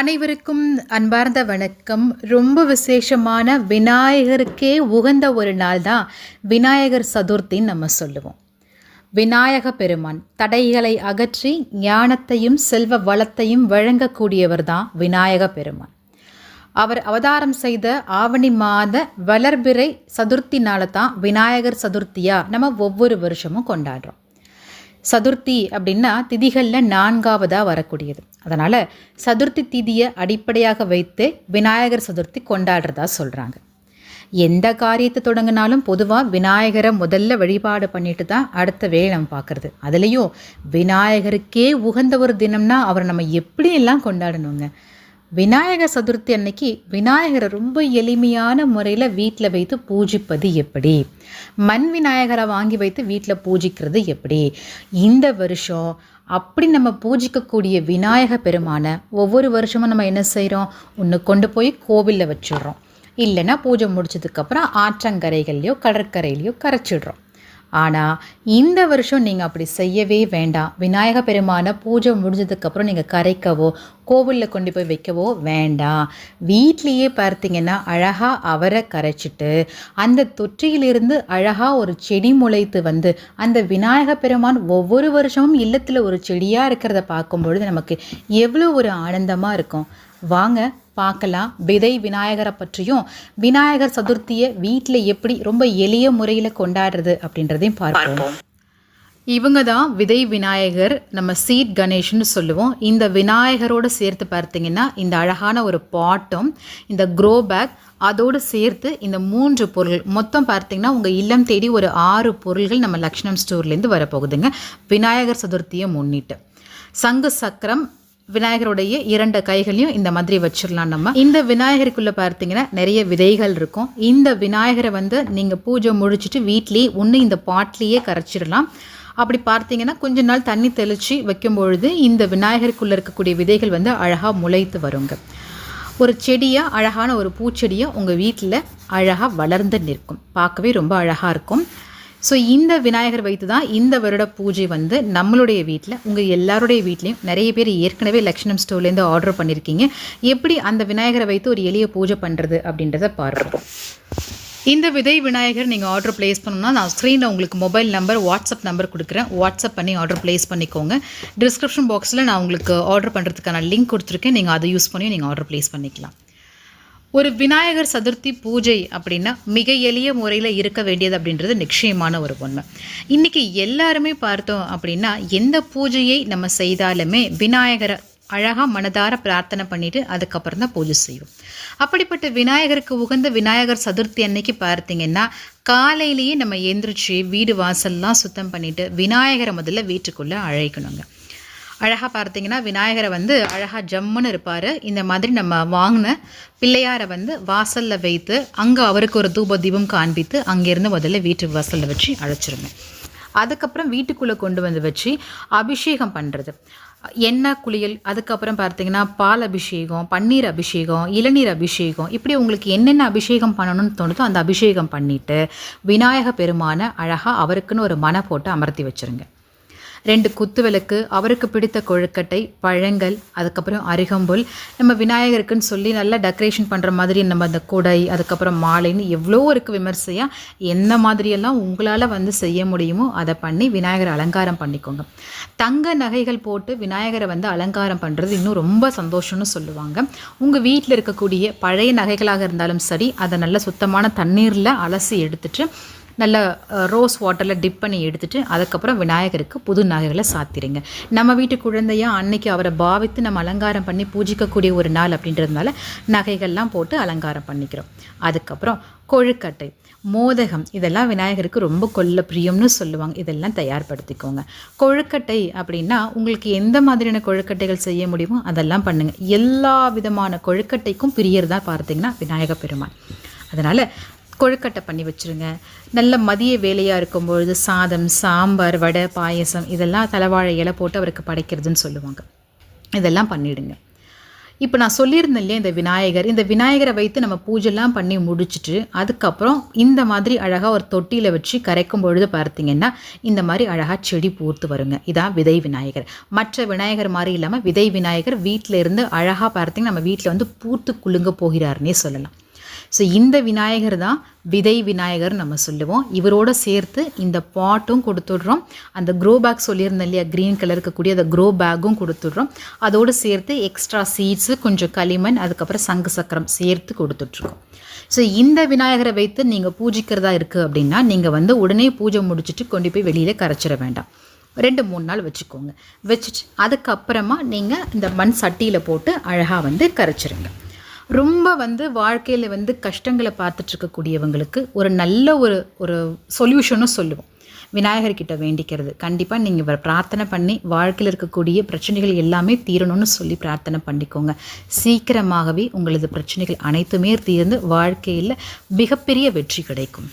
அனைவருக்கும் அன்பார்ந்த வணக்கம். ரொம்ப விசேஷமான விநாயகருக்கே உகந்த ஒரு நாள் தான் விநாயகர் சதுர்த்தின்னு நம்ம சொல்லுவோம். விநாயக பெருமான் தடைகளை அகற்றி ஞானத்தையும் செல்வ வளத்தையும் வழங்கக்கூடியவர் தான் விநாயக பெருமான். அவர் அவதாரம் செய்த ஆவணி மாத வளர்பிறை சதுர்த்தினால தான் விநாயகர் சதுர்த்தியாக நம்ம ஒவ்வொரு வருஷமும் கொண்டாடுறோம். சதுர்த்தி அப்படின்னா திதிகளில் நான்காவதாக வரக்கூடியது. அதனால் சதுர்த்தி திதியை அடிப்படையாக வைத்து விநாயகர் சதுர்த்தி கொண்டாடுறதா சொல்கிறாங்க எந்த காரியத்தை தொடங்கினாலும் பொதுவாக விநாயகரை முதல்ல வழிபாடு பண்ணிட்டு தான் அடுத்த வேலை நம்ம பார்க்குறது. அதுலேயும் விநாயகருக்கே உகந்த ஒரு தினம்னா அவரை நம்ம எப்படியெல்லாம் கொண்டாடணுங்க? விநாயகர் சதுர்த்தி அன்னைக்கு விநாயகரை ரொம்ப எளிமையான முறையில் வீட்டில் வைத்து பூஜிப்பது எப்படி? மண் விநாயகரை வாங்கி வைத்து வீட்டில் பூஜிக்கிறது எப்படி? இந்த வருஷம் அப்படி நம்ம பூஜிக்கக்கூடிய விநாயக பெருமானை ஒவ்வொரு வருஷமும் நம்ம என்ன செய்கிறோம் ஒன்று கொண்டு போய் கோவிலில் வச்சிடுறோம். இல்லைன்னா பூஜை முடிச்சதுக்கப்புறம் ஆற்றங்கரைகள்லையோ கடற்கரையிலையோ கரைச்சிடுறோம். ஆனால் இந்த வருஷம் நீங்கள் அப்படி செய்யவே வேண்டாம். விநாயக பெருமான பூஜை முடிஞ்சதுக்கப்புறம் நீங்கள் கரைக்கவோ கோவிலில் கொண்டு போய் வைக்கவோ வேண்டாம். வீட்லேயே பார்த்தீங்கன்னா அழகாக அவரை கரைச்சிட்டு அந்த தொற்றியிலிருந்து அழகாக ஒரு செடி முளைத்து வந்து அந்த விநாயக பெருமான் ஒவ்வொரு வருஷமும் இல்லத்தில் ஒரு செடியாக இருக்கிறத பார்க்கும்பொழுது நமக்கு எவ்வளோ ஒரு ஆனந்தமாக இருக்கும். வாங்க பார்க்கலாம். விதை விநாயகரை பற்றியும் விநாயகர் சதுர்த்தியை வீட்டில் எப்படி ரொம்ப எளிய முறையில் கொண்டாடுறது அப்படின்றதையும் பார்ப்போம். இவங்க தான் விதை விநாயகர் நம்ம சீட் கணேஷ்னு சொல்லுவோம். இந்த விநாயகரோடு சேர்த்து பார்த்தீங்கன்னா இந்த அழகான ஒரு பாட்டும் இந்த க்ரோ பேக் அதோடு சேர்த்து இந்த மூன்று பொருள் மொத்தம் பார்த்தீங்கன்னா உங்கள் இல்லம் தேடி ஒரு ஆறு பொருள்கள் நம்ம லக்ஷ்மணம் ஸ்டோர்லேருந்து வரப்போகுதுங்க. விநாயகர் சதுர்த்தியை முன்னிட்டு. சங்கு சக்கரம் விநாயகருடைய இரண்டு கைகளையும் இந்த மாதிரி வச்சிடலாம் நம்ம. இந்த விநாயகருக்குள்ளே பார்த்தீங்கன்னா நிறைய விதைகள் இருக்கும். இந்த விநாயகரை வந்து நீங்கள் பூஜை முடிச்சுட்டு வீட்லேயே ஒன்று இந்த பாட்லேயே கரைச்சிடலாம். அப்படி பார்த்தீங்கன்னா கொஞ்ச நாள் தண்ணி தெளித்து வைக்கும் பொழுது இந்த விநாயகருக்குள்ளே இருக்கக்கூடிய விதைகள் வந்து அழகாக முளைத்து வருங்க. ஒரு செடியாக அழகான ஒரு பூச்செடியாக உங்கள் வீட்டில் அழகாக வளர்ந்து நிற்கும். பார்க்கவே ரொம்ப அழகாக இருக்கும். ஸோ இந்த விநாயகர் வைத்து தான் இந்த வருட பூஜை வந்து நம்மளுடைய வீட்டில் உங்கள் எல்லாருடைய வீட்லேயும் நிறைய பேர் ஏற்கனவே லக்ஷ்மணம் ஸ்டோர்லேருந்து ஆர்டர் பண்ணியிருக்கீங்க எப்படி அந்த விநாயகரை வைத்து ஒரு எளிய பூஜை பண்ணுறது அப்படின்றத பார்ப்போம். இந்த விதை விநாயகர் நீங்கள் ஆர்டர் ப்ளேஸ் பண்ணணும்னா நான் ஸ்க்ரீனில் உங்களுக்கு மொபைல் நம்பர் வாட்ஸ்அப் நம்பர் கொடுக்குறேன். வாட்ஸ்அப் பண்ணி ஆர்டர் ப்ளேஸ் பண்ணிக்கோங்க. டிஸ்கிரிப்ஷன் பாக்ஸில் நான் உங்களுக்கு ஆர்டர் பண்ணுறதுக்கான லிங்க் கொடுத்துருக்கேன். நீங்கள் அதை யூஸ் பண்ணி நீங்கள் ஆர்டர் ப்ளேஸ் பண்ணிக்கலாம். ஒரு விநாயகர் சதுர்த்தி பூஜை அப்படின்னா மிக எளிய முறையில் இருக்க வேண்டியது அப்படின்றது நிச்சயமான ஒரு உண்மை. இன்றைக்கி எல்லாருமே பார்த்தோம் அப்படின்னா எந்த பூஜையை நம்ம செய்தாலுமே விநாயகரை அழகாக மனதார பிரார்த்தனை பண்ணிவிட்டு அதுக்கப்புறம் தான் பூஜை செய்வோம். அப்படிப்பட்ட விநாயகருக்கு உகந்த விநாயகர் சதுர்த்தி அன்னைக்கு பார்த்தீங்கன்னா காலையிலேயே நம்ம எந்திரிச்சு வீடு வாசல்லாம் சுத்தம் பண்ணிவிட்டு விநாயகரை முதல்ல வீட்டுக்குள்ளே அழைக்கணுங்க. அழகாக பார்த்தீங்கன்னா விநாயகரை வந்து அழகாக ஜம்முன்னு இருப்பார். இந்த மாதிரி நம்ம வாங்கின பிள்ளையாரை வந்து வாசலில் வைத்து அங்கே அவருக்கு ஒரு தூப தீபம் காண்பித்து அங்கேருந்து முதல்ல வீட்டு வாசலில் வச்சு அழைச்சிருங்க. அதுக்கப்புறம் வீட்டுக்குள்ளே கொண்டு வந்து வச்சு அபிஷேகம் பண்ணுறது எண்ணெய் குளியல் அதுக்கப்புறம் பார்த்தீங்கன்னா பால் அபிஷேகம் பன்னீர் அபிஷேகம் இளநீர் அபிஷேகம் இப்படி உங்களுக்கு என்னென்ன அபிஷேகம் பண்ணணும்னு தோணுதோ அந்த அபிஷேகம் பண்ணிவிட்டு விநாயக பெருமான அழகாக அவருக்குன்னு ஒரு மனை போட்டு அமர்த்தி வச்சுருங்க. ரெண்டு குத்து விளக்கு அவருக்கு பிடித்த கொழுக்கட்டை பழங்கள் அதுக்கப்புறம் அருகம்புல். நம்ம விநாயகருக்குன்னு சொல்லி நல்லா டெக்கரேஷன் பண்ணுற மாதிரி நம்ம அந்த குடை அதுக்கப்புறம் மாலைன்னு எவ்வளோ இருக்குது விமர்சையாக என்ன மாதிரியெல்லாம் உங்களால் வந்து செய்ய முடியுமோ அதை பண்ணி விநாயகரை அலங்காரம் பண்ணிக்கோங்க. தங்க நகைகள் போட்டு விநாயகரை வந்து அலங்காரம் பண்ணுறது இன்னும் ரொம்ப சந்தோஷம்னு சொல்லுவாங்க. உங்கள் வீட்டில் இருக்கக்கூடிய பழைய நகைகளாக இருந்தாலும் சரி அதை நல்ல சுத்தமான தண்ணீரில் அலசி எடுத்துட்டு நல்ல ரோஸ் வாட்டரில் டிப் பண்ணி எடுத்துட்டு அதுக்கப்புறம் விநாயகருக்கு புது நகைகளை சாத்திடுங்க நம்ம வீட்டு குழந்தையாக அன்னைக்கு அவரை பாவித்து நம்ம அலங்காரம் பண்ணி பூஜிக்கக்கூடிய ஒரு நாள் அப்படின்றதுனால நகைகள்லாம் போட்டு அலங்காரம் பண்ணிக்கிறோம். அதுக்கப்புறம் கொழுக்கட்டை மோதகம் இதெல்லாம் விநாயகருக்கு ரொம்ப கொல்ல பிரியம்னு சொல்லுவாங்க. இதெல்லாம் தயார்படுத்திக்கோங்க. கொழுக்கட்டை அப்படின்னா உங்களுக்கு எந்த மாதிரியான கொழுக்கட்டைகள் செய்ய முடியுமோ அதெல்லாம் பண்ணுங்கள் எல்லா விதமான கொழுக்கட்டைக்கும் பிரியறதா பார்த்தீங்கன்னா விநாயக பெருமான். அதனால் கொழுக்கட்டை பண்ணி வச்சுருங்க. நல்ல மதிய வேலையாக இருக்கும்பொழுது சாதம் சாம்பார் வடை பாயசம் இதெல்லாம் தலைவாழை இலை போட்டு அவருக்கு படைக்கிறதுன்னு சொல்லுவாங்க. இதெல்லாம் பண்ணிவிடுங்க இப்போ நான் சொல்லியிருந்தேன் இல்லையா இந்த விநாயகர். இந்த விநாயகரை வைத்து நம்ம பூஜைலாம் பண்ணி முடிச்சுட்டு அதுக்கப்புறம் இந்த மாதிரி அழகாக ஒரு தொட்டியில் வச்சு கரைக்கும் பொழுது பார்த்தீங்கன்னா இந்த மாதிரி அழகாக செடி பூர்த்து வருங்க. இதான் விதை விநாயகர். மற்ற விநாயகர் மாதிரி இல்லாமல் விதை விநாயகர் வீட்டில் இருந்து அழகாக பார்த்தீங்கன்னா நம்ம வீட்டில் வந்து பூர்த்து குலுங்க போகிறாருன்னே சொல்லலாம். ஸோ இந்த விநாயகர் தான் விதை விநாயகர் நம்ம சொல்லுவோம். இவரோட சேர்த்து இந்த பாட்டும் கொடுத்துட்றோம். அந்த க்ரோ பேக் சொல்லியிருந்தேன் இல்லையா க்ரீன் கலர் இருக்கக்கூடிய அந்த க்ரோ பேக்கும் கொடுத்துட்றோம். அதோடு சேர்த்து எக்ஸ்ட்ரா சீட்ஸு கொஞ்சம் களிமண் அதுக்கப்புறம் சங்கு சக்கரம் சேர்த்து கொடுத்துட்ருக்கோம். ஸோ இந்த விநாயகரை வைத்து நீங்கள் பூஜிக்கிறதா இருக்குது அப்படின்னா நீங்கள் வந்து உடனே பூஜை முடிச்சுட்டு கொண்டு போய் வெளியில் கரைச்சிட வேண்டாம். ரெண்டு மூணு நாள் வச்சுக்கோங்க. வச்சுட்டு அதுக்கப்புறமா நீங்கள் இந்த மண் சட்டியில் போட்டு அழகாக வந்து கரைச்சிருங்க. ரொம்ப வந்து வாழ்க்கையில் வந்து கஷ்டங்களை பார்த்துட்ருக்கக்கூடியவங்களுக்கு ஒரு நல்ல ஒரு ஒரு சொல்யூஷனும் சொல்லுவோம். விநாயகர்கிட்ட வேண்டிக்கிறது. கண்டிப்பாக நீங்கள் பிரார்த்தனை பண்ணி வாழ்க்கையில் இருக்கக்கூடிய பிரச்சனைகள் எல்லாமே தீரணும்னு சொல்லி பிரார்த்தனை பண்ணிக்கோங்க. சீக்கிரமாகவே உங்களது பிரச்சனைகள் அனைத்துமே தீர்ந்து வாழ்க்கையில் மிகப்பெரிய வெற்றி கிடைக்கும்.